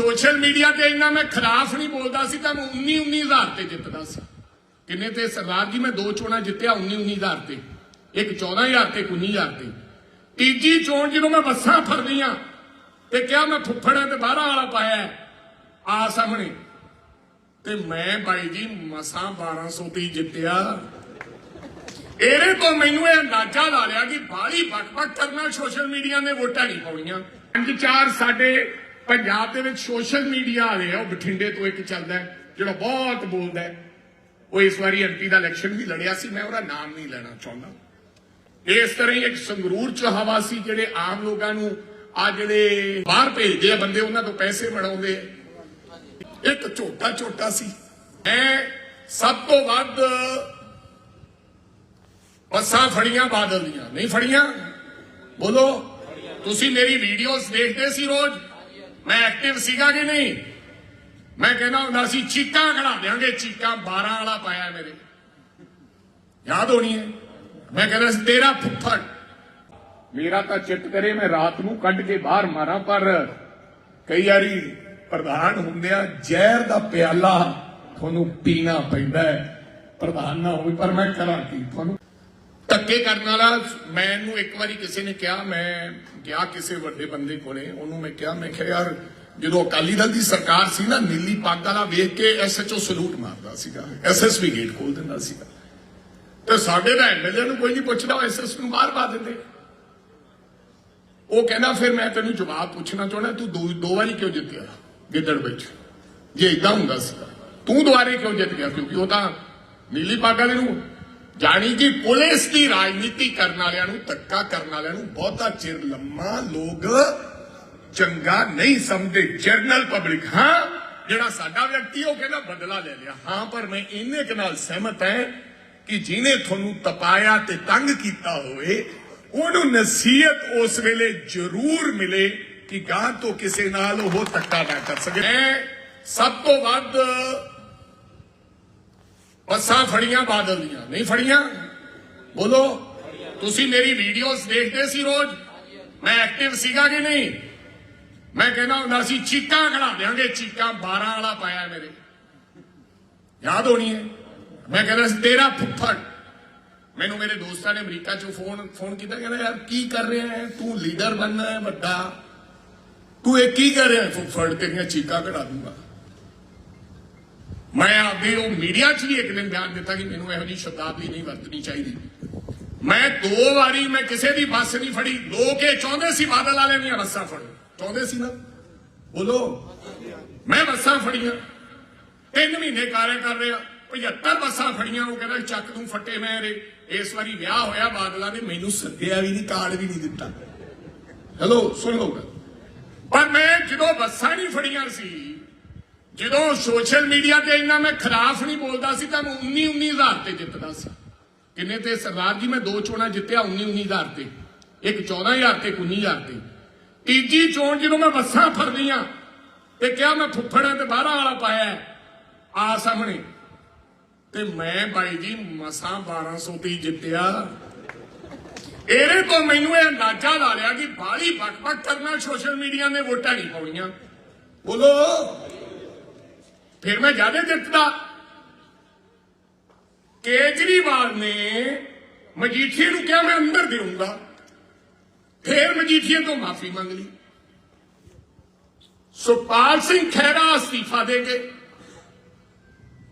Social media ਤੇ ਇੰਨਾ ਮੈਂ ਖਿਲਾਫ ਨਹੀਂ ਬੋਲਦਾ ਸੀ, ਤਾਂ ਮੈਂ 19 19000 ਤੇ ਜਿੱਤਦਾ ਸੀ। ਕਿੰਨੇ ਤੇ ਸਰਦਾਰ ਜੀ, ਮੈਂ ਦੋ ਚੋਣਾਂ ਜਿੱਤਿਆ 19 19000 ਤੇ। ਇੱਕ 14000 ਤੇ 19000 ਤੇ। ਤੀਜੀ ਚੋਣ ਜਦੋਂ ਮੈਂ ਬੱਸਾਂ ਫੜਦੀਆਂ ਤੇ ਕਿਹਾ ਮੈਂ ਫੁੱਫੜਾਂ ਤੇ ਬਾਹਰਾਂ ਵਾਲਾ ਪਾਇਆ ਆ ਸਾਹਮਣੇ। ਤੇ ਮੈਂ ਬਾਈ ਜੀ, ਮਸਾਂ 1200 ਤੇ ਜਿੱਤਿਆ। ਇਹਦੇ ਤੋਂ ਮੈਨੂੰ ਇਹ ਅੰਦਾਜ਼ਾ ਲਾ ਲਿਆ ਕਿ ਬਾਹਲੀ ਬਕਬਕ ਕਰਨਾ ਸੋਸ਼ਲ ਮੀਡੀਆ ਨੇ ਵੋਟਾਂ ਨਹੀਂ ਪਾਉਣੀਆਂ। ਪੰਜ ਚਾਰ ਸਾਡੇ ਪੰਜਾਬ ਦੇ ਵਿੱਚ ਸੋਸ਼ਲ ਮੀਡੀਆ ਵਾਲੇ ਆ, ਉਹ ਬਠਿੰਡੇ ਤੋਂ ਇੱਕ ਚੱਲਦਾ ਜਿਹੜਾ ਬਹੁਤ ਬੋਲਦਾ ਹੈ। ਉਹ ਇਸ ਵਾਰੀ ਐਮਪੀ ਦਾ ਇਲੈਕਸ਼ਨ ਵੀ ਲੜਿਆ ਸੀ, ਮੈਂ ਉਹਦਾ ਨਾਮ ਨਹੀਂ ਲੈਣਾ ਚਾਹੁੰਦਾ। ਇਸ ਤਰ੍ਹਾਂ ਹੀ ਇੱਕ ਸੰਗਰੂਰ ਚ ਹਵਾ ਸੀ ਜਿਹੜੇ ਆਮ ਲੋਕਾਂ ਨੂੰ ਆ ਜਿਹੜੇ ਬਾਹਰ ਭੇਜਦੇ ਆ ਬੰਦੇ, ਉਹਨਾਂ ਤੋਂ ਪੈਸੇ ਬਣਾਉਂਦੇ ਇੱਕ ਝੋਟਾ ਝੋਟਾ ਸੀ। ਐ ਸਭ ਤੋਂ ਵੱਧ ਬੱਸਾਂ ਫੜੀਆਂ ਬਾਦਲ ਦੀਆਂ। ਨਹੀਂ ਫੜੀਆਂ? ਬੋਲੋ। ਤੁਸੀਂ ਮੇਰੀ ਵੀਡੀਓਜ਼ ਦੇਖਦੇ ਸੀ ਰੋਜ਼। ਮੈਂ ਐਕਟਿਵ ਸੀਗਾ ਕਿ ਨਹੀਂ? ਮੈਂ ਕਹਿੰਦਾ ਹੁੰਦਾ ਸੀ, ਚੀਕਾਂ ਖੜਾ ਦਿਆਂਗੇ, ਚੀਕਾਂ 12 ਵਾਲਾ ਪਾਇਆ ਮੇਰੇ। ਯਾਦ ਹੋਣੀ ਹੈ? ਮੈਂ ਕਹਿੰਦਾ ਸੀ, ਤੇਰਾ ਫੁੱਫੜ। ਮੇਰਾ ਤਾਂ ਚਿੱਤ ਕਰੇ, ਮੈਂ ਰਾਤ ਨੂੰ ਕੱਢ ਕੇ ਬਾਹਰ ਮਾਰਾਂ, ਪਰ ਕਈ ਵਾਰੀ ਪ੍ਰਧਾਨ ਹੁੰਦਿਆਂ ਜ਼ਹਿਰ ਦਾ ਪਿਆਲਾ ਤੁਹਾਨੂੰ ਪੀਣਾ ਪੈਂਦਾ ਹੈ। ਪ੍ਰਧਾਨ ਨਾ ਹੋਵੇ, ਪਰ ਮੈਂ ਕਰਾਂ ਕੀ? ਤੁਹਾਨੂੰ ਧੱਕੇ ਕਰਨ ਵਾਲਾ, ਮੈਨੂੰ ਇੱਕ ਵਾਰੀ ਕਿਸੇ ਨੇ ਕਿਹਾ, ਮੈਂ ਗਿਆ ਕਿਸੇ ਵੱਡੇ ਬੰਦੇ ਕੋਲੇ, ਉਹਨੂੰ ਮੈਂ ਕਿਹਾ ਮੈਂ ਕਿਹਾ, ਯਾਰ, ਜਦੋਂ ਅਕਾਲੀ ਦਲ ਦੀ ਸਰਕਾਰ ਸੀ ਨਾ, ਨੀਲੀ ਪੱਗ ਵਾਲਾ ਵੇਖ ਕੇ ਐਸਐਚਓ ਸਲੂਟ ਮਾਰਦਾ ਸੀਗਾ ਐਸਐਸਪੀ ਗੇਟ ਖੋਲ ਦਿੰਦਾ ਸੀਗਾ। ਤੇ ਸਾਡੇ ਦਾ ਐਮਐਲਏ ਨੂੰ ਕੋਈ ਨਹੀਂ ਪੁੱਛਦਾ ਐਸਐਸ ਨੂੰ ਬਾਹਰ ਪਾ ਦਿੰਦੇ। ਉਹ ਕਹਿੰਦਾ, ਫਿਰ ਮੈਂ ਤੈਨੂੰ ਜਵਾਬ ਪੁੱਛਣਾ ਚਾਹੁੰਦਾ, ਤੂੰ ਦੋ ਦੋ ਵਾਰੀ ਕਿਉਂ ਜਿੱਤਿਆ ਗਿੱਦੜ ਵਿੱਚ? ਜੇ ਇਦਾਂ ਹੁੰਦਾ ਸੀਗਾ, ਤੂੰ ਦੁਬਾਰੇ ਕਿਉਂ ਜਿੱਤ ਗਿਆ? ਕਿਉਂਕਿ ਉਹ ਤਾਂ ਨੀਲੀ ਪੱਗ ਵਾਲੇ ਨੂੰ ਜਾਣੀ ਕਿ ਪੁਲਿਸ ਦੀ ਰਾਜਨੀਤੀ ਕਰਨ ਵਾਲਿਆਂ ਨੂੰ, ਧੱਕਾ ਕਰਨ ਵਾਲਿਆਂ ਨੂੰ ਬਹੁਤਾ ਚਿਰ ਲੰਮਾ ਲੋਕ ਚੰਗਾ ਨਹੀਂ ਸਮਝਦੇ। ਜਰਨਲ ਪਬਲਿਕ ਹਾਂ, ਜਿਹੜਾ ਸਾਡਾ ਵਿਅਕਤੀ ਉਹ ਕਹਿੰਦਾ ਬਦਲਾ ਲੈ ਲਿਆ। ਹਾਂ, ਪਰ ਮੈਂ ਇੰਨੇ ਕੁ ਨਾਲ ਸਹਿਮਤ ਹੈ ਕਿ ਜਿਹਨੇ ਤੁਹਾਨੂੰ ਤਪਾਇਆ ਤੇ ਤੰਗ ਕੀਤਾ ਹੋਵੇ, ਉਹਨੂੰ ਨਸੀਹਤ ਉਸ ਵੇਲੇ ਜ਼ਰੂਰ ਮਿਲੇ ਕਿ ਗਾਂ ਤੋਂ ਕਿਸੇ ਨਾਲ ਉਹ ਧੱਕਾ ਨਾ ਕਰ ਸਕੇ। ਸਭ ਤੋਂ ਵੱਧ ਬੱਸਾਂ ਫੜੀਆਂ ਬਾਦਲ ਦੀਆਂ ਨਹੀਂ ਫੜੀਆਂ? ਬੋਲੋ, ਤੁਸੀਂ ਮੇਰੀ ਵੀਡੀਓਜ਼ ਦੇਖਦੇ ਸੀ ਰੋਜ਼? ਮੈਂ ਐਕਟਿਵ ਸੀਗਾ ਕਿ ਨਹੀਂ? ਮੈਂ ਕਹਿੰਦਾ ਹੁੰਦਾ ਸੀ, ਚੀਕਾਂ ਖੜਾ ਦਿਆਂਗੇ, ਚੀਕਾਂ 12 ਵਾਲਾ ਪਾਇਆ ਮੇਰੇ। ਯਾਦ ਹੋਣੀ ਹੈ? ਮੈਂ ਕਹਿੰਦਾ ਸੀ, ਤੇਰਾ ਫੁੱਫੜ। ਮੈਨੂੰ ਮੇਰੇ ਦੋਸਤਾਂ ਨੇ ਅਮਰੀਕਾ ਚੋਂ ਫੋਨ ਫੋਨ ਕੀਤਾ, ਕਹਿੰਦਾ, ਯਾਰ, ਕੀ ਕਰ ਰਿਹਾ ਹੈ? ਤੂੰ ਲੀਡਰ ਬਣਨਾ ਹੈ ਵੱਡਾ। ਤੂੰ ਇਹ ਕੀ ਕਰ ਰਿਹਾ ਫੁੱਫੜ, ਤੇਰੀਆਂ ਚੀਕਾਂ ਕਢਾ ਦੂੰਗਾ। ਮੈਂ ਆਪਦੇ ਉਹ ਮੀਡੀਆ 'ਚ ਵੀ ਇੱਕ ਦਿਨ ਬਿਆਨ ਦਿੱਤਾ ਕਿ ਮੈਨੂੰ ਇਹੋ ਜਿਹੀ ਸ਼ਬਦਾਵਲੀ ਨਹੀਂ ਵਰਤਣੀ ਚਾਹੀਦੀ। ਮੈਂ ਦੋ ਵਾਰੀ ਮੈਂ ਕਿਸੇ ਦੀ ਬੱਸ ਨਹੀਂ ਫੜੀ। ਲੋਕ ਇਹ ਚਾਹੁੰਦੇ ਸੀ ਬਾਦਲ ਵਾਲੇ ਦੀਆਂ ਬੱਸਾਂ ਫੜਨ। ਚਾਹੁੰਦੇ ਸੀ ਨਾ? ਬੋਲੋ। ਮੈਂ ਬੱਸਾਂ ਫੜੀਆਂ। ਤਿੰਨ ਮਹੀਨੇ ਕਾਰੇ ਕਰ ਰਿਹਾ। 75 ਬੱਸਾਂ ਫੜੀਆਂ। ਉਹ ਕਹਿੰਦਾ, ਚੱਕ ਤੂੰ ਫੱਟੇ ਮੈਂ ਰੇ ਇਸ ਵਾਰੀ ਵਿਆਹ ਹੋਇਆ ਬਾਦਲਾਂ ਨੇ। ਮੈਨੂੰ ਸੱਦਿਆ ਵੀ ਨਹੀਂ, ਕਾਰਡ ਵੀ ਨਹੀਂ ਦਿੱਤਾ। ਹੈਲੋ, ਸੁਣ ਲਓ ਗੱਲ। ਪਰ ਮੈਂ ਜਦੋਂ ਬੱਸਾਂ ਨਹੀਂ ਫੜੀਆਂ ਸੀ ਜਦੋਂ ਸੋਸ਼ਲ ਮੀਡੀਆ ਤੇ ਇੰਨਾ ਮੈਂ ਖਿਲਾਫ ਨਹੀਂ ਬੋਲਦਾ ਸੀ ਤਾਂ ਮੈਂ 19 19000 ਤੇ ਜਿੱਤਦਾ ਸੀ। ਕਿੰਨੇ ਤੇ ਸਰਦਾਰ ਜੀ, ਮੈਂ ਦੋ ਚੋਣਾਂ ਜਿੱਤਿਆ 19 19000 ਤੇ। ਇੱਕ 14000 ਤੇ 19000 ਤੇ। ਤੀਜੀ ਚੋਣ ਜਦੋਂ ਮੈਂ ਬੱਸਾਂ ਫੜਦੀਆਂ ਤੇ ਕਿਹਾ ਮੈਂ ਫੁੱਫੜਾਂ ਤੇ ਬਾਹਰਾਂ ਵਾਲਾ ਪਾਇਆ ਆ ਸਾਹਮਣੇ। ਤੇ ਮੈਂ ਬਾਈ ਜੀ, ਮਸਾਂ 1200 ਤੇ ਜਿੱਤਿਆ। ਇਹਦੇ ਤੋਂ ਮੈਨੂੰ ਇਹ ਅੰਦਾਜ਼ਾ ਲਾ ਲਿਆ ਕਿ ਬਾਹਲੀ ਬਕਬਕ ਕਰਨਾ ਸੋਸ਼ਲ ਮੀਡੀਆ ਨੇ ਵੋਟਾਂ ਨਹੀਂ ਪਾਉਣੀਆਂ। ਬੋਲੋ। ਫਿਰ ਮੈਂ ਜ਼ਿਆਦਾ ਦਿੱਤਾ ਕੇਜਰੀਵਾਲ ਨੇ ਮਜੀਠੀਏ ਨੂੰ ਕਿਹਾ, ਮੈਂ ਅੰਦਰ ਦੇਊਂਗਾ। ਫਿਰ ਮਜੀਠੀਏ ਤੋਂ ਮਾਫੀ ਮੰਗ ਲਈ। ਸੁਪਾਲ ਸਿੰਘ ਖਹਿਰਾ ਅਸਤੀਫਾ ਦੇ ਕੇ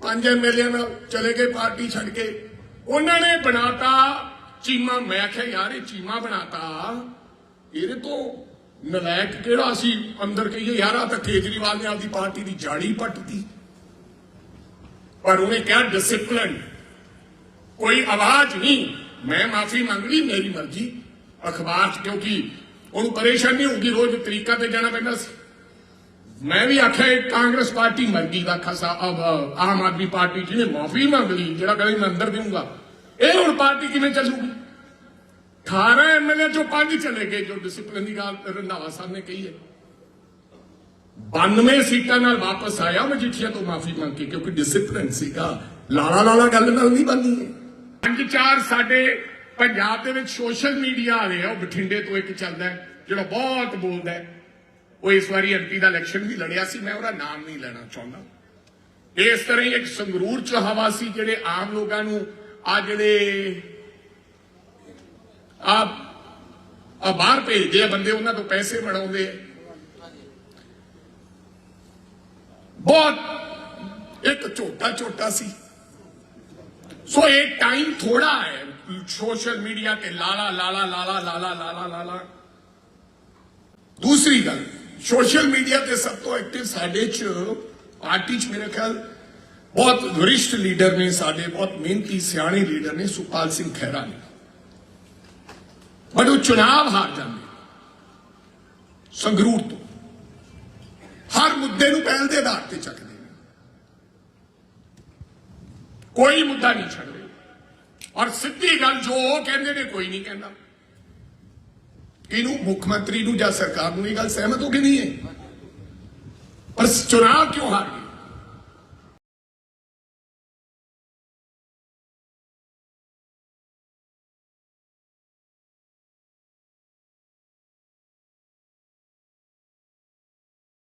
ਪੰਜ ਐਮਐਲਏ ਨਾਲ ਚਲੇ ਗਏ ਪਾਰਟੀ ਛੱਡ ਕੇ। ਉਹਨਾਂ ਨੇ ਬਣਾਤਾ ਚੀਮਾ। ਮੈਂ ਆਖਿਆ, ਯਾਰ, ਇਹ ਚੀਮਾ ਬਣਾਤਾ। ਇਹਦੇ ਤੋਂ ਨਲਾਇਕ ਕਿਹੜਾ ਸੀ? ਅੰਦਰ ਕਹੀਏ, ਯਾਰ ਆ ਤਾਂ ਕੇਜਰੀਵਾਲ ਨੇ ਆਪਦੀ ਪਾਰਟੀ ਦੀ ਜਾੜੀ ਪੱਟਤੀ ਪਰ ਉਹਨੇ ਕਿਹਾ ਡਿਸਪਲਿਨ ਕੋਈ ਆਵਾਜ਼ ਨਹੀਂ ਮੈਂ ਮਾਫੀ ਮੰਗ ਲਈ ਮੇਰੀ ਮਰਜ਼ੀ ਅਖਬਾਰ 'ਚ ਕਿਉਂਕਿ ਉਹਨੂੰ ਪਰੇਸ਼ਾਨੀ ਹੋਊਗੀ ਰੋਜ਼ ਤਰੀਕਾ ਤੇ ਜਾਣਾ ਪੈਂਦਾ ਸੀ ਮੈਂ ਵੀ ਆਖਿਆ ਕਾਂਗਰਸ ਪਾਰਟੀ ਮਰ ਗਈ ਦਾ ਖਸਾ ਆਮ ਆਦਮੀ ਪਾਰਟੀ ਜਿਹਨੇ ਮਾਫੀ ਮੰਗ ਲਈ ਜਿਹੜਾ ਕਹਿੰਦਾ ਮੈਂ ਅੰਦਰ ਦੇਊਂਗਾ ਇਹ ਹੁਣ ਪਾਰਟੀ ਕਿਵੇਂ ਚੱਲੂਗੀ 18 ਐਮਐਲਏ ਚੋਂ ਪੰਜ ਚਲੇ ਗਏ ਜੋ ਡਿਸਪਲਿਨ ਦੀ ਗੱਲ ਰੰਧਾਵਾ ਸਾਹਿਬ ਨੇ ਕਹੀ ਹੈ 92 ਸੀਟਾਂ ਨਾਲ ਵਾਪਸ ਆਇਆ ਮਜੀਠੀਆ ਤੋਂ ਮਾਫੀ ਮੰਗ ਕੇ, ਕਿਉਂਕਿ ਡਿਸਪਲਿਨ ਸੀਗਾ। ਲਾਲਾ ਲਾਲਾ ਗੱਲ ਨਾਲ ਨਹੀਂ ਬਣਨੀ ਹੈ। ਪੰਜ ਚਾਰ ਸਾਡੇ ਪੰਜਾਬ ਦੇ ਵਿੱਚ ਸੋਸ਼ਲ ਮੀਡੀਆ ਵਾਲੇ ਆ, ਉਹ ਬਠਿੰਡੇ ਤੋਂ ਇੱਕ ਚੱਲਦਾ ਜਿਹੜਾ ਬਹੁਤ ਬੋਲਦਾ ਉਹ ਇਸ ਵਾਰੀ ਐਮਪੀ ਦਾ ਇਲੈਕਸ਼ਨ ਵੀ ਲੜਿਆ ਸੀ, ਮੈਂ ਉਹਦਾ ਨਾਮ ਨਹੀਂ ਲੈਣਾ ਚਾਹੁੰਦਾ। ਇਸ ਤਰ੍ਹਾਂ ਹੀ ਇੱਕ ਸੰਗਰੂਰ ਚ ਹਵਾ ਸੀ, ਜਿਹੜੇ ਆਮ ਲੋਕਾਂ ਨੂੰ ਆ ਜਿਹੜੇ ਆ ਬਾਹਰ ਭੇਜਦੇ ਆ, ਬੰਦੇ ਉਹਨਾਂ ਤੋਂ ਪੈਸੇ ਬਣਾਉਂਦੇ ਆ। ਬਹੁਤ ਇੱਕ ਝੋਟਾ ਝੋਟਾ ਸੀ। ਸੋ ਇਹ ਟਾਈਮ ਥੋੜਾ ਹੈ। ਸੋਸ਼ਲ ਮੀਡੀਆ ਤੇ ਲਾਲਾ ਲਾਲਾ ਲਾਲਾ ਲਾਲਾ ਲਾਲਾ ਲਾਲਾ। ਦੂਸਰੀ ਗੱਲ, ਸੋਸ਼ਲ ਮੀਡੀਆ ਤੇ ਸਭ ਤੋਂ ਐਕਟਿਵ ਸਾਡੇ ਚ, ਪਾਰਟੀ ਚ ਮੇਰੇ ਖਿਆਲ, ਬਹੁਤ ਵਰਿਸ਼ਠ ਲੀਡਰ ਨੇ ਸਾਡੇ, ਬਹੁਤ ਮਿਹਨਤੀ ਸਿਆਣੇ ਲੀਡਰ ਨੇ ਸੁਖਪਾਲ ਸਿੰਘ ਖਹਿਰਾ ਨੇ। ਬਟ ਉਹ ਚੁਣਾਵ ਹਾਰ ਜਾਂਦੇ ਸੰਗਰੂਰ ਤੋਂ। ਹਰ ਮੁੱਦੇ ਨੂੰ ਪਹਿਲ ਦੇ ਆਧਾਰ ਤੇ ਚੱਕਦੇ ਨੇ। ਕੋਈ ਮੁੱਦਾ ਨਹੀਂ ਛੱਡਦੇ। ਔਰ ਸਿੱਧੀ ਗੱਲ ਜੋ ਉਹ ਕਹਿੰਦੇ ਨੇ, ਕੋਈ ਨਹੀਂ ਕਹਿੰਦਾ। ਇਹਨੂੰ ਮੁੱਖ ਮੰਤਰੀ ਨੂੰ ਜਾਂ ਸਰਕਾਰ ਨੂੰ ਇਹ ਗੱਲ ਸਹਿਮਤ ਹੋ ਕੇ ਨਹੀਂ ਹੈ? ਪਰ ਚੁਣਾਵ ਕਿਉਂ ਹਾਰ